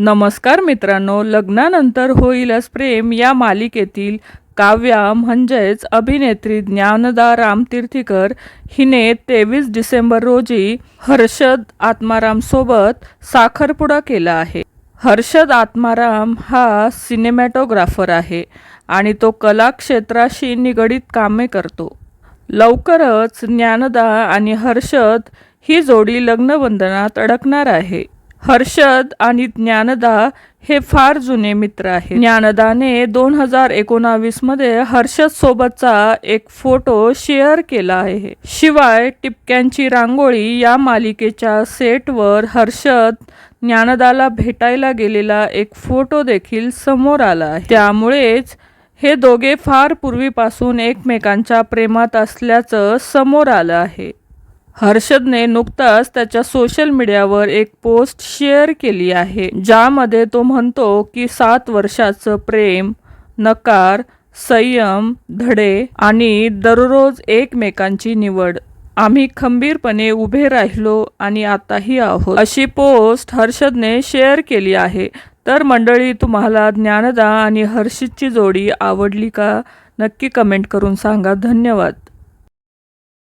नमस्कार मित्रांनो लग्नानंतर होईलच प्रेम या मालिकेतील काव्या म्हणजेच अभिनेत्री ज्ञानदा रामतीर्थीकर हिने तेवीस डिसेंबर रोजी हर्षद आत्मारामसोबत साखरपुडा केला आहे. हर्षद आत्माराम हा सिनेमॅटोग्राफर आहे आणि तो कला क्षेत्राशी निगडीत कामे करतो. लवकरच ज्ञानदा आणि हर्षद ही जोडी लग्नबंधनात अडकणार आहे. हर्षद आणि ज्ञानदा हे फार जुने मित्र आहेत. ज्ञानदाने दोन हजार एकोणावीसमध्ये हर्षद सोबतचा एक फोटो शेअर केला आहे. शिवाय टिपक्यांची रांगोळी या मालिकेच्या सेटवर हर्षद ज्ञानदाला भेटायला गेलेला एक फोटो देखील समोर आला आहे. त्यामुळेच हे दोघे फार पूर्वीपासून एकमेकांच्या प्रेमात असल्याचं समोर आलं आहे. हर्षदने नुकताच त्याच्या सोशल मीडियावर एक पोस्ट शेअर केली आहे ज्यामध्ये तो म्हणतो की सात वर्षाचं प्रेम नकार संयम धडे आणि दररोज एकमेकांची निवड. आम्ही खंबीरपणे उभे राहिलो आणि आताही आहोत. अशी पोस्ट हर्षदने शेअर केली आहे. तर मंडळी तुम्हाला ज्ञानदा आणि हर्षदची जोडी आवडली का? नक्की कमेंट करून सांगा. धन्यवाद.